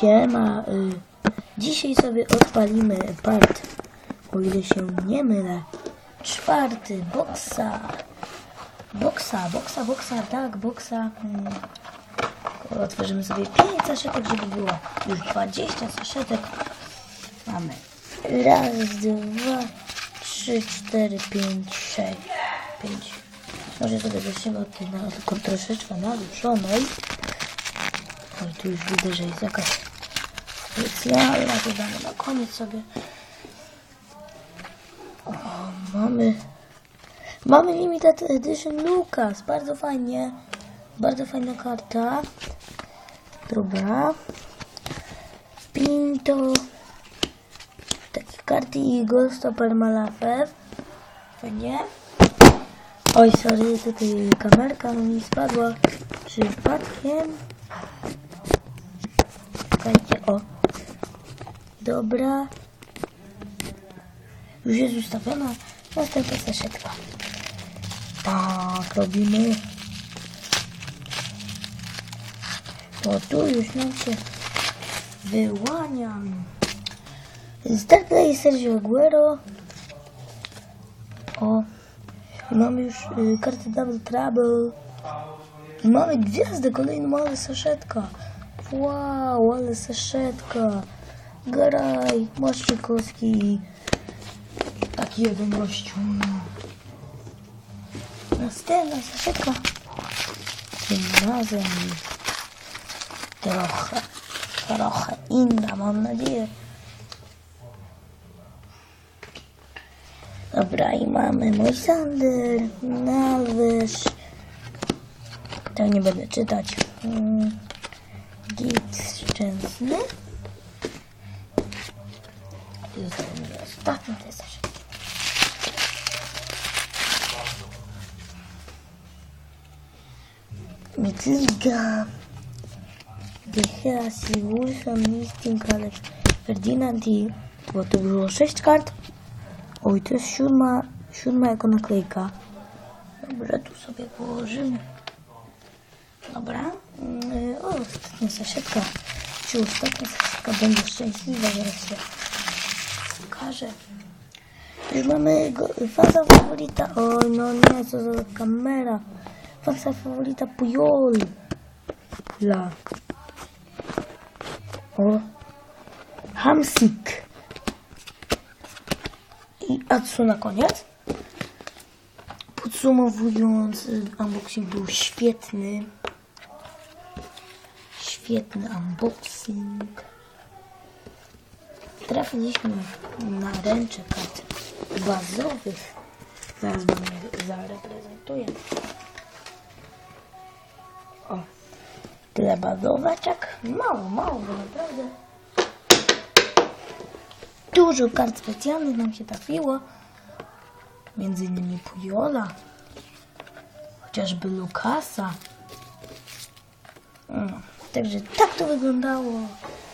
Siema, y, dzisiaj sobie odpalimy part, o ile się nie mylę, czwarty, boksa, boksa, boksa, boksa, tak, boksa, mm. otworzymy sobie 5 saszetek, żeby było już 20 saszetek, mamy raz, dwa, trzy, cztery, pięć, sześć, pięć, może sobie zaczniemy od tej na, tylko troszeczkę naruszonej, Oj, tu już widzę, że jest jakaś specjalna, to damy na koniec sobie. O, mamy... Mamy limited edition Lucas, bardzo fajnie. Bardzo fajna karta. Dobra. Pinto. Takie karty Eagle, Stopper Malafew. Fajnie. Oj, sorry, tutaj kamerka mi spadła przypadkiem. Czekajcie, o. Dobra. Już jest ustawiona. Następna saszetka. Tak, robimy. O, tu już nam się wyłaniam. Star Play Sergio Aguero. O. Mamy już y, kartę Double Trouble. I mamy gwiazdę, kolejną małą saszetka. Wow, ale saszetka. Garaj, Moszczykowski. Taki jeden gościu. Następna saszetka. Tym razem trochę, trochę inna, mam nadzieję. Dobra, i mamy mój Sander, Nalwyż. To nie będę czytać. Mm. Git szczęsny. Ostatni deser. Митлига. Деха, сигурно съм истинка лев. Фердинанд и отогрува 6 карт. Ojciec siódma, siódma jako naklejka. Dobra, tu sobie położymy. Dobra. O, ostatnia saszetka. Czy ostatnia saszetka będzie szczęśliwa wersja? Pokażę. Już mamy faza faworita. Oj, no nie, co za kamera. Faza faworita Pujol. La. O. Hamsik. I Atsu na koniec. Podsumowując, unboxing był świetny. Świetny unboxing. Trafiliśmy na ręcze kart bazowych. Zaraz wam je zareprezentuję. O, tyle bazowaczek. Mało, mało, bo naprawdę. Dużo kart specjalnych nam się trafiło. Między innymi Pujola. Chociażby Lukasa. No, także tak to wyglądało.